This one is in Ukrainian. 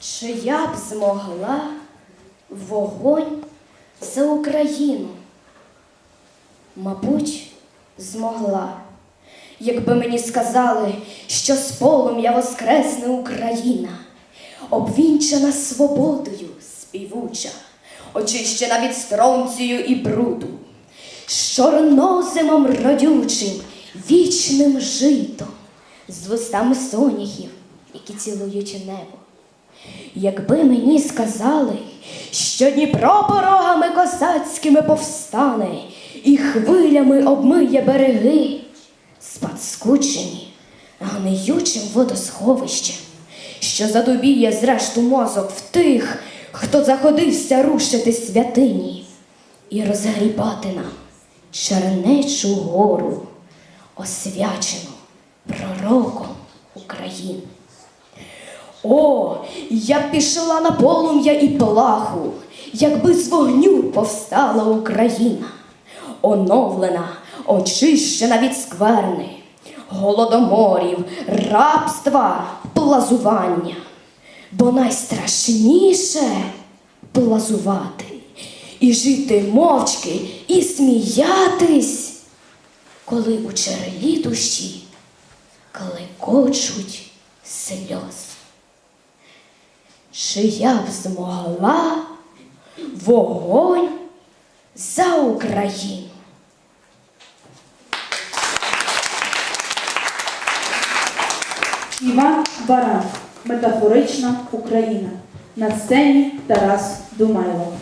Чи я б змогла вогонь за Україну? Мабуть, змогла, якби мені сказали, що з полум'я воскресне Україна, обвінчана свободою співуча, очищена від стронцію і бруду, з чорнозимом родючим, вічним житом, з вустами соняхів, які цілують небо. Якби мені сказали, що Дніпро порогами косацькими повстане і хвилями обмиє береги, спад скучені, гниючим водосховищем, що задубіє зрешту мозок в тих, хто заходився рушити святині і розгрібати нам чернечу гору, освячену пророком України. О, я пішла на полум'я і плаху, якби з вогню повстала Україна, оновлена, очищена від скверни, голодоморів, рабства, плазування. Бо найстрашніше плазувати і жити мовчки, і сміятись, коли у черелі душі клекочуть сльози. Чи я б змогла вогонь за Україну? Іван Баран. Метафорична Україна. На сцені Тарас Думайло.